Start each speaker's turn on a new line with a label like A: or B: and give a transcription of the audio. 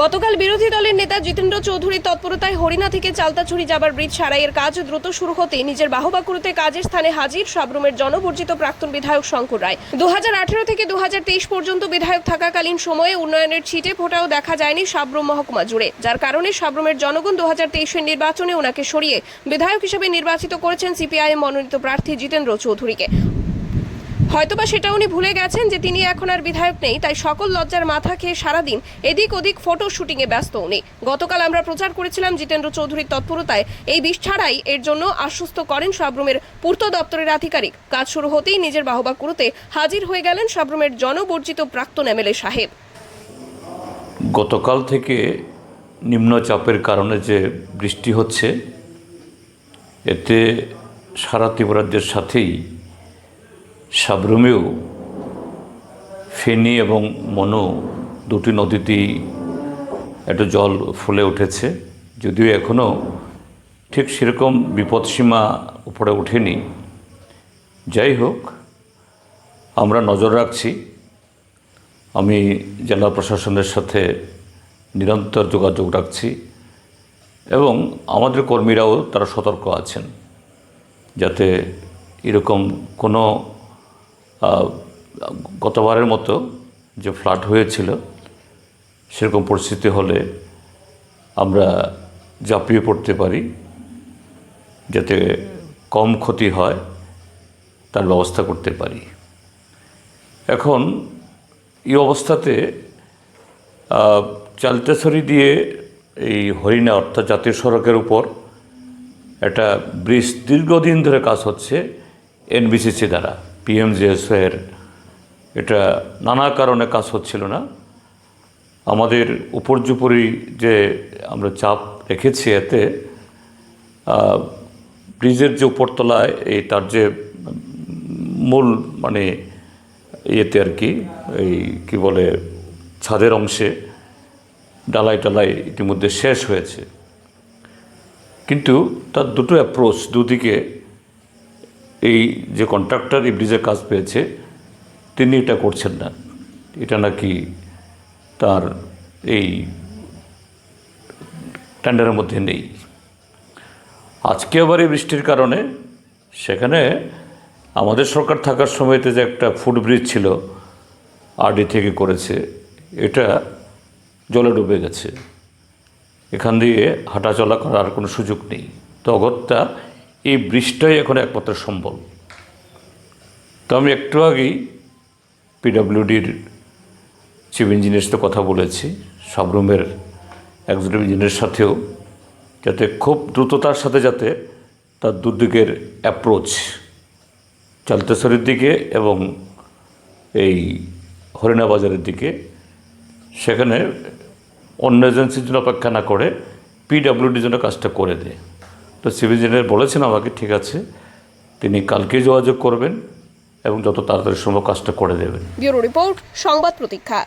A: গতকাল বিরোধী দলের নেতা জিতেন্দ্র চৌধুরীর তৎপরতায় হরিণা থেকে চালতাছড়ি যাবার ব্রিজ সারাইয়ের কাজ দ্রুত শুরু হতে নিজের বাহুবাকুরুতে কাজের স্থানে হাজির সাবরুমের জনবর্জিত প্রাক্তন বিধায়ক শঙ্কর রায়। দু হাজার আঠারো থেকে দু হাজার তেইশ পর্যন্ত বিধায়ক থাকাকালীন সময়ে উন্নয়নের ছিটে ফোটাও দেখা যায়নি সাবরুম মহকুমা জুড়ে, যার কারণে সাবরুমের জনগণ দু হাজার নির্বাচনে ওনাকে সরিয়ে বিধায়ক হিসেবে নির্বাচিত করেছেন সিপিআইএম মনোনীত প্রার্থী জিতেন্দ্র চৌধুরীকে। হয়তোবা সেটা উনি ভুলে গেছেন যে তিনি এখন আর বিধায়ক নেই, তাই সকল লজ্জার মাথা খেয়ে সারাদিন এদিক ওদিক ফটো শুটিংয়ে ব্যস্ত উনি। গতকাল আমরা প্রচার করেছিলাম জিতেন্দ্র চৌধুরীর তৎপরতায়। এই বিষ ছাড়াই এর জন্য আশ্বস্ত করেন সাবরুমের পূর্ত দপ্তরের আধিকারিক। কাজ শুরু হতেই নিজের বাহবা কুরুতে হাজির হয়ে গেলেন সাবরুমের জনবর্জিত প্রাক্তন এমএলএ সাহেব।
B: গতকাল থেকে নিম্নচাপের কারণে যে বৃষ্টি হচ্ছে, এতে সারা ত্রিপুরাজ্যের সাথেই সাবরুমেও ফেনী এবং মনু দুটি নদীতেই একটু জল ফুলে উঠেছে। যদিও এখনও ঠিক সেরকম বিপদসীমা উপরে ওঠেনি। যাই হোক, আমরা নজর রাখছি। আমি জেলা প্রশাসনের সাথে নিরন্তর যোগাযোগ রাখছি এবং আমাদের কর্মীরাও তারা সতর্ক আছেন যাতে এরকম কোনো গতবারের মতো যে ফ্লাড হয়েছিল, সেরকম পরিস্থিতি হলে আমরা ঝাঁপিয়ে পড়তে পারি, যাতে কম ক্ষতি হয় তার ব্যবস্থা করতে পারি। এখন এই অবস্থাতে চালতেছড়ি দিয়ে এই হরিণা অর্থাৎ জাতীয় সড়কের উপর একটা ব্রিজ দীর্ঘদিন ধরে কাজ হচ্ছে এনবিসিসি দ্বারা। পিএমজিএসএর এটা নানা কারণে কাজ হচ্ছিল না। আমাদের উপর্যুপরি যে আমরা চাপ রেখেছি এতে ব্রিজের যে উপরতলায় এই তার যে মূল মানে ইয়েতে আর কি, এই কি বলে ছাদের অংশে ডালাই টালাই ইতিমধ্যে শেষ হয়েছে। কিন্তু তার দুটো অ্যাপ্রোচ দুদিকে এই যে কন্ট্রাক্টর এই ব্রিজের কাজ পেয়েছে, তিনি এটা করছেন না। এটা নাকি তার এই টেন্ডারের মধ্যে নেই। আজকে আবার এই বৃষ্টির কারণে সেখানে আমাদের সরকার থাকার সময়তে যে একটা ফুট ব্রিজ ছিল আরডি থেকে করেছে, এটা জলে ডুবে গেছে। এখান দিয়ে হাঁটাচলা করার কোনো সুযোগ নেই। তো অগত্যা এই ব্রিজটাই এখন একমাত্র সম্বল। তো আমি একটু আগেই পিডাব্লিউডির চিফ ইঞ্জিনিয়ার সাথে কথা বলেছি। সাবরুমের একজন ইঞ্জিনিয়ারের সাথেও, যাতে খুব দ্রুততার সাথে যাতে তার দুদিকের অ্যাপ্রোচ চালতেশ্বরের দিকে এবং এই হরিণা বাজারের দিকে, সেখানে অন্য এজেন্সির জন্য অপেক্ষা না করে পিডাব্লিউডির জন্য কাজটা করে দেয়। তো সিভিল ইঞ্জিনিয়ার বলেছেন আমাকে, ঠিক আছে, তিনি কালকে যোগাযোগ করবেন এবং যত তাড়াতাড়ি সম্ভব কাজটা করে দেবেন।
A: ব্যুরো রিপোর্ট, সংবাদ প্রতীক্ষা।